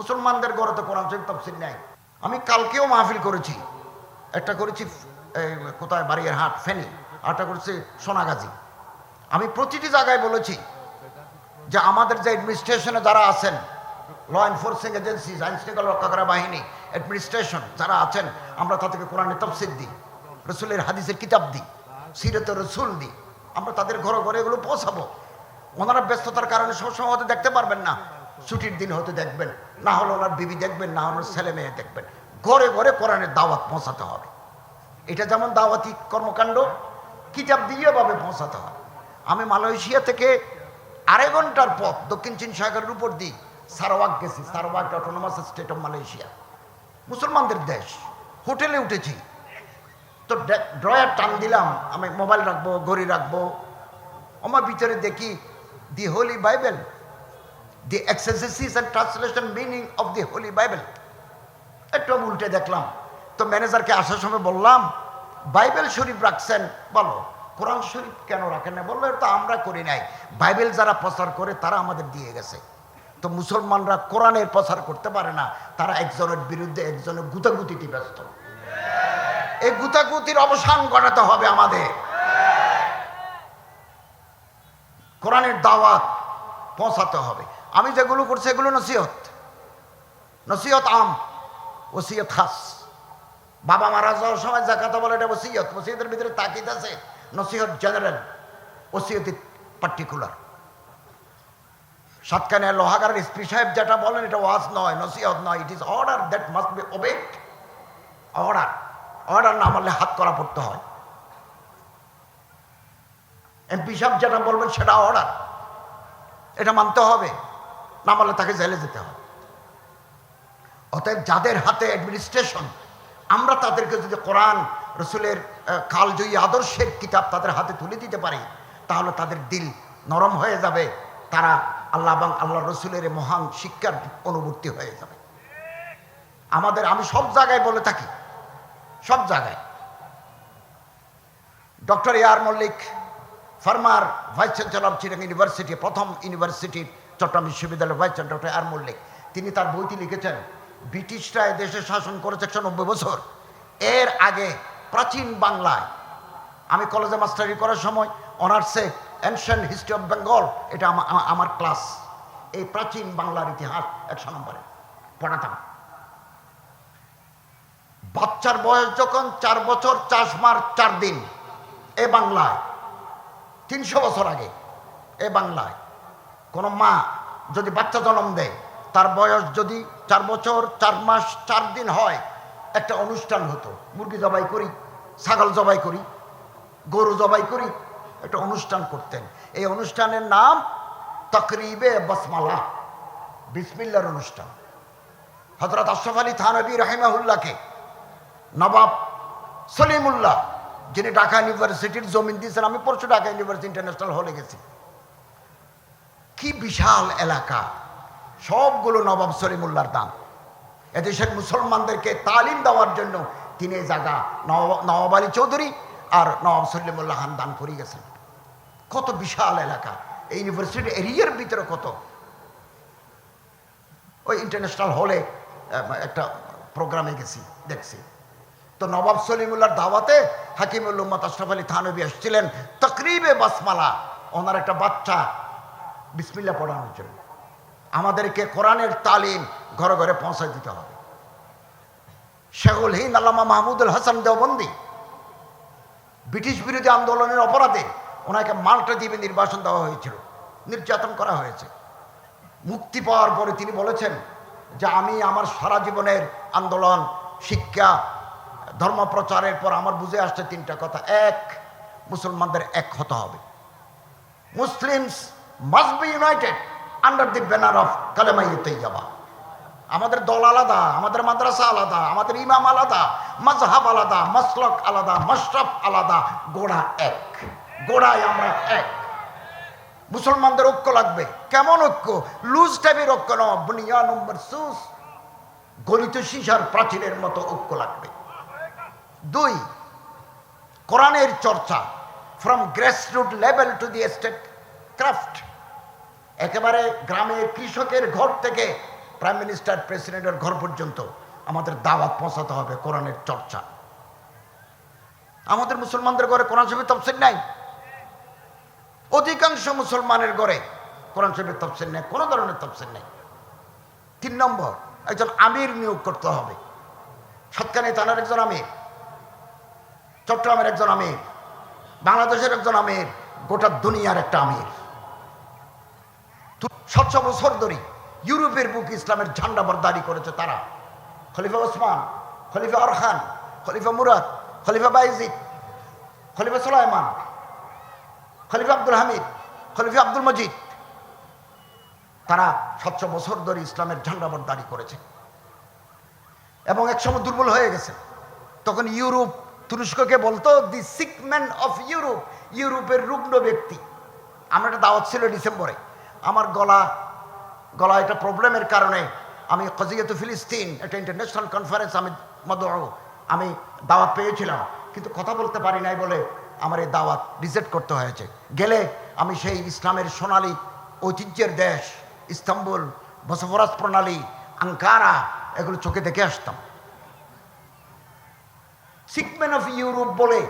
মুসলমানদের ঘরে তো কোরআন শরীফ তফসিল নেই। আমি কালকেও মাহফিল করেছি। একটা করেছি কোথায়? বাড়ির হাট ফেনি। আরটা করেছি সোনাগাজী। আমি প্রতিটি জায়গায় বলেছি যে আমাদের যে অ্যাডমিনিস্ট্রেশনে যারা আছেন ল এনফোর্সিং এজেন্সি আইন শৃঙ্খলা রক্ষা করা বাহিনী অ্যাডমিনিস্ট্রেশন যারা আছেন, আমরা তাদেরকে কোরআনের তফসিল দিই, রসুলের হাদিসের কিতাব দিই সিরত রসুল দিই। আমরা তাদের ঘরে ঘরে এগুলো পৌঁছাবো। ওনারা ব্যস্ততার কারণে সবসময় হয়তো দেখতে পারবেন না। ছুটির দিন হয়তো দেখবেন, না হলে ওনার বিবি দেখবেন, না হলে ছেলে মেয়ে দেখবেন। ঘরে ঘরে কোরআনের দাওয়াত পৌঁছাতে হবে। এটা যেমন দাওয়াতি কর্মকাণ্ড, কিতাব দিয়ে ভাবে পৌঁছাতে হবে। আমি মালয়েশিয়া থেকে আড়াই ঘণ্টার পথ দক্ষিণ চীন সাগরের উপর দিই সারওয়াক গেছি। Sarawak autonomous state of Malaysia. মুসলমানদের দেশ। হোটেলে উঠেছি। তো ড্রয়ার টান দিলাম, আমি মোবাইল রাখব, ঘড়ি রাখব। আমার ভিতরে দেখি the Holy Bible. The exercises and translation meaning of the Holy Bible একটু আমি উল্টে দেখলাম। তো ম্যানেজারকে আসার সময় বললাম বাইবেল শরীফ রাখছেন? বলো। কোরআন শরীফ কেন রাখেন না? বলল তো আমরা করি নাই। বাইবেল যারা প্রচার করে, তারা আমাদের দিয়ে গেছে। তো মুসলমানরা কোরআনের প্রচার করতে পারে না। তারা একজনের বিরুদ্ধে একজনের গুতাগুতিতে ব্যস্ত। এই গুতাগুতির অবসান ঘটাতে হবে আমাদের। কোরআনের দাওয়াত পৌঁছাতে হবে। আমি যেগুলো করছি এগুলো নসিহত। নসিহত আম ওসিয়ত খাস। বাবা মারা যাওয়ার সময় যা কথা বলে এটা ওসিয়ত ওসিয়তের ভিতরে তাকিদ আছে, নসিহত জেনারেল ওসিয়ত পার্টিকুলার সাতখানে লোহাগারের এসপি সাহেব যেটা বলেন, এটা ওয়াজ নয়, নসিহত নয় it is order that must be obeyed order order না মানলে হাত করা পড়তে হয়। এমপি সাহেব যেটা বলবেন সেটা অর্ডার এটা মানতে হবে। না মানলে তাকে জেলে যেতে হবে। অতএব যাদের হাতে অ্যাডমিনিস্ট্রেশন আমরা তাদেরকে যদি কোরআন, রসুলের কালজয়ী আদর্শের কিতাব তাদের হাতে তুলে দিতে পারি, তাহলে তাদের দিল নরম হয়ে যাবে, তারা আল্লাহ এবং আল্লাহ রসুলের মহান শিক্ষার অনুভূতি হয়ে যাবে। আমাদের, আমি সব জায়গায় বলে থাকি, সব জায়গায়। Doctor A R Mallick, former vice chancellor Chirang University, প্রথম ইউনিভার্সিটি চট্টগ্রাম বিশ্ববিদ্যালয়ের vice chancellor doctor R Mallick, তিনি তার বইটি লিখেছেন, ব্রিটিশরা দেশে শাসন করেছে একশো নব্বই বছর। এর আগে প্রাচীন বাংলায়, আমি কলেজে মাস্টারি করার সময় অনার্সে অ্যানশিয়েন্ট হিস্ট্রি অফ বেঙ্গল, এটা আমা- আমা- আমার ক্লাস, এই প্রাচীন বাংলার ইতিহাস একশো নম্বরে পড়াতাম। বাচ্চার বয়স যখন চার বছর চার মাস চার দিন, এ বাংলায়, তিনশো বছর আগে, এ বাংলায় কোনো মা যদি বাচ্চা জন্ম দেয়, তার বয়স যদি চার বছর, চার মাস, চার দিন হয়, একটা অনুষ্ঠান হতো। মুরগি জবাই করি, ছাগল জবাই করি, গরু জবাই করি, একটা অনুষ্ঠান করতেন। এই অনুষ্ঠানের নাম তকরিবে বসমালা, বিসমিল্লার অনুষ্ঠান। হজরত আশরফ আলী থানবী রহিমাহুল্লাহকে নবাব সলিমুল্লাহ, যিনি ঢাকা ইউনিভার্সিটির জমিন দিয়েছেন, আমি পরশু ঢাকা ইউনিভার্সিটি ইন্টারন্যাশনাল হলে গেছি। কি বিশাল এলাকা? সবগুলো নবাব সলিমুল্লাহর দাম। এদেশের মুসলমানদেরকে তালিম দেওয়ার জন্য তিনি জায়গা নবাব আলী চৌধুরী আর নবাব সলিমুল্লাহ খান দান করে গেছেন। কত বিশাল এলাকা। এই ইউনিভার্সিটি এরিয়ার ভিতরে কত? ওই ইন্টারন্যাশনাল হলে একটা প্রোগ্রামে গেছি, দেখছি। তো নবাব সলিমুল্লাহর দাওয়াতে হাকিমুল আশরাফ আলী থানবী এসেছিলেন তকরিবে বাসমালা। ওনার একটা বাচ্চা বিসমিল্লা পড়ানোর জন্য। আমাদেরকে কোরআনের তালিম ঘরে ঘরে পৌঁছায় দিতে হবে। শেখুল হিন্দ আল্লামা মাহমুদুল হাসান দেওবন্দি, ব্রিটিশ বিরোধী আন্দোলনের অপরাধে ওনাকে মাল্টা দ্বীপে নির্বাসন দেওয়া হয়েছিল, নির্যাতন করা হয়েছে। মুক্তি পাওয়ার পরে তিনি বলেছেন যে আমি আমার সারা জীবনের আন্দোলন, শিক্ষা ধর্মপ্রচারের পর আমার বুঝে আসছে তিনটা কথা। এক, মুসলমানদের এক হতে হবে। Muslims must be united under the banner of কালেমাই তৈয়াবা আমাদের দল আলাদা, আমাদের মাদ্রাসা আলাদা, আমাদের ইমাম আলাদা মজহাব আলাদা, মসলক আলাদা, মশরফ আলাদা, গোড়া এক। গোড়ায় আমরা এক। মুসলমানদের ঐক্য লাগবে। কেমন ঐক্য? লুজ টাইপের ঐক্য নয়, বুনিয়া নম্বর সুস। গলিত শিশার প্রাচীরের মতো ঐক্য লাগবে। দুই, কোরআনের চর্চা। From grassroot level to the statecraft একেবারে গ্রামের কৃষকের ঘর থেকে প্রাইম মিনিস্টার প্রেসিডেন্টের ঘর পর্যন্ত আমাদের দাওয়াত পৌঁছাতে হবে কোরআনের চর্চা। আমাদের মুসলমানদের ঘরে কোরআন শরীফের তফসিল নাই। অধিকাংশ মুসলমানের ঘরে কোরআন শরীফের তফসিল নেই, কোনো ধরনের তফসিল নেই। তিন নম্বর, একজন আমির নিয়োগ করতে হবে। সৎকানি থানার একজন আমির, চট্টগ্রামের একজন আমির, বাংলাদেশের একজন আমির, গোটা দুনিয়ার একটা আমির। সাতশো বছর ধরে ইউরোপের বুক ইসলামের ঝান্ডা বরদারি করেছে তারা। খলিফা ওসমান, খলিফা অরখান খলিফা মুরাদ, খলিফা বাইজিদ, খলিফা সুলাইমান, খলিফা আব্দুল হামিদ, খলিফা আব্দুল মজিদ। তারা সাতশো বছর ধরে ইসলামের ঝান্ডা বরদারি করেছে। এবং একসময় দুর্বল হয়ে গেছে। তখন ইউরোপ তুরস্ককে বলতো, the sick man of Europe. ইউরোপের রুগ্ন ব্যক্তি। আমার একটা দাওয়াত ছিল ডিসেম্বরে। আমার গলা গলা একটা প্রবলেমের কারণে আমি কজিয়াতু ফিলিস্তিন, একটা ইন্টারন্যাশনাল কনফারেন্স আমি মদ আমি দাওয়াত পেয়েছিলাম। কিন্তু কথা বলতে পারি নাই বলে আমার এই দাওয়াত রিজেক্ট করতে হয়েছে। গেলে আমি সেই ইসলামের সোনালী ঐতিহ্যের দেশ, ইস্তাম্বুল বসফরাস প্রণালী, আঙ্কারা, এগুলো চোখে দেখে আসতাম। সিকম্যান অফ ইউরোপ বলে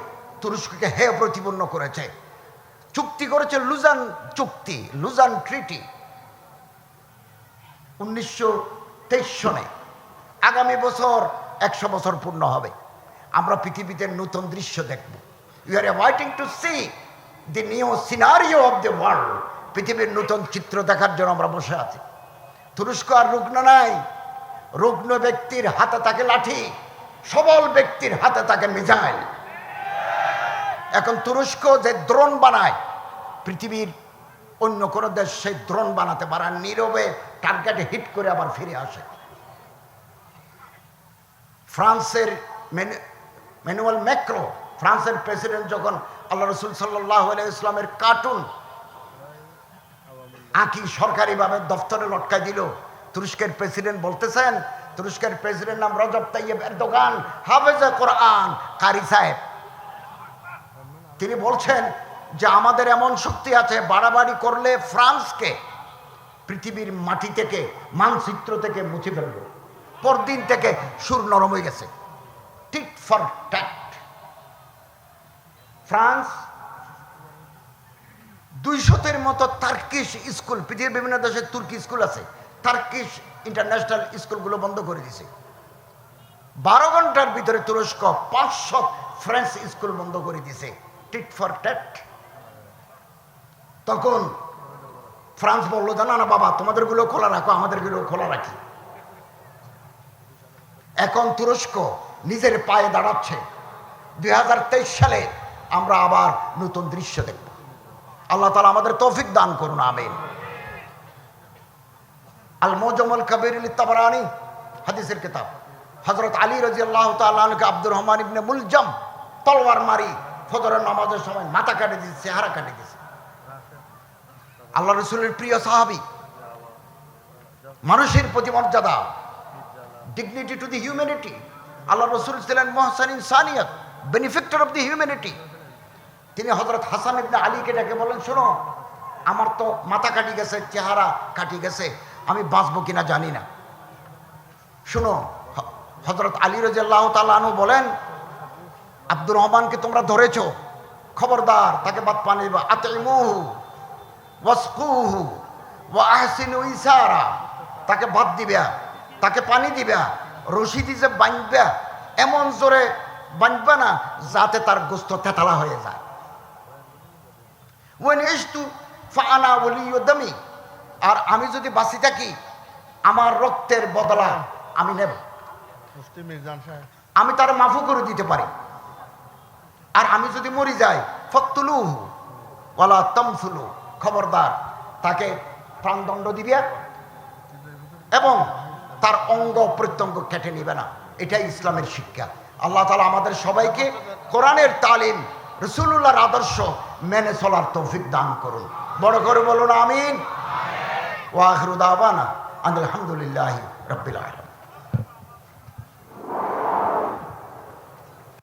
তুরস্ককে হে প্রতিপন্ন করেছে। চুক্তি করেছে লুজান চুক্তি, লুজান ট্রিটি। উনিশশো তেইশ সনে আগামী বছর একশো বছর পূর্ণ হবে। আমরা পৃথিবীতে নতুন দৃশ্য দেখব। You are waiting to see the new scenario of the world পৃথিবীর নতুন চিত্র দেখার জন্য আমরা বসে আছি। তুরস্ক আর রুগ্ন নাই। রুগ্ন ব্যক্তির হাতে থাকে লাঠি। সবল ব্যক্তির হাতে থাকে মিজাইল এখন তুরস্ক যে দ্রোণ বানায়, পৃথিবীর অন্য কোনো দেশ সেই দ্রোণ বানাতে পারে নীরবে টার্গেটে হিট করে আবার ফিরে আসে। ফ্রান্সের ম্যানুয়াল ম্যাক্রো, ফ্রান্সের প্রেসিডেন্ট যখন আল্লাহ রসুল সাল্লাহ ইসলামের কার্টুন আঁকি সরকারিভাবে দফতরে লটকাই দিল, তুরস্কের প্রেসিডেন্ট বলতেছেন, তুরস্কের প্রেসিডেন্ট নাম রজব তাইয়েব এরদোগান, হাফেজে কোরআন, কারি সাহেব। তিনি বলছেন যে আমাদের এমন শক্তি আছে, বাড়াবাড়ি করলে ফ্রান্সকে, পৃথিবীর মাটি থেকে, মানচিত্র থেকে মুছে ফেলব। পরদিন থেকে সুর নরম হয়ে গেছে। টিট ফর ট্যাট ফ্রান্স দুইশতের মতো তার্কিশ স্কুল, পৃথিবীর বিভিন্ন দেশে তুর্কি স্কুল আছে, তার্কিশ ইন্টারন্যাশনাল স্কুলগুলো বন্ধ করে দিছে। বারো ঘণ্টার ভিতরে তুরস্ক পাঁচশো ফ্রেঞ্চ স্কুল বন্ধ করে দিছে। টিট ফর ট্যাট তখন ফ্রান্স বলল, জানা না বাবা, তোমাদেরগুলো খোলা রাখো, আমাদেরগুলো খোলা রাখি। এখন তুরস্ক নিজের পায়ে দাঁড়াচ্ছে। দুই সালে আমরা আবার নতুন দৃশ্য দেখব। আল্লাহ তালা আমাদের তৌফিক দান করুন, আমিন। আল মোজমল কবির তাবরানি হাদিসের কিতাব। হজরত আলী রাজি আল্লাহ তালকে আব্দুর রহমান ইবনে মুলজম তলওয়ার মারি ফজরের নামাজের সময় মাথা কাটে দিয়েছে, চেহারা কাটে দিয়েছে। আল্লাহ রসুলের প্রিয় সাহাবি। মানুষের প্রতি মর্যাদা। ডিগনিটি টু দি হিউম্যানিটি আল্লাহ রসুল ছিলেন মহসান ইনসানিয়ত বেনিফিক্টর অফ দি হিউম্যানিটি তিনি হজরত হাসান ইবনে আলীকে ডেকে বলেন শোনো, আমার তো মাথা কাটি গেছে, চেহারা কাটি গেছে, আমি বাঁচবো কিনা জানি না। শোনো হজরত আলী তালু বলেন আব্দুর রহমানকে তোমরা ধরেছ। খবরদার তাকে বাদ পানি ওয়াসকুহু আহসিনু ইসারা। তাকে ভাত দিবা তাকে পানি দিবা রশি দিয়ে বাঁধবা এমন জোরে বাঁধবা না যাতে তার গোস্ত তেতালা হয়ে যায়। ওয়েন ফানা আর আমি যদি বাঁচি থাকি আমার রক্তের বদলা আমি নেব। আমি তার মাফু করে দিতে পারি। আর আমি যদি মরি যাই ফক্তুলু ওয়ালা তমসুলু, খবরদার। তাকে প্রাণদণ্ড দিবে এবং তার অঙ্গ প্রত্যঙ্গ কেটে নিবে না। এটাই ইসলামের শিক্ষা। আল্লাহ তালা আমাদের সবাইকে কোরআনের তালিম রসুল্লাহর আদর্শ মেনে চলার তৌফিক দান করুন। বড় করে বলুন, আমিন। ওয়াহরুদাবানা আলহামদুলিল্লাহ রবিল আলম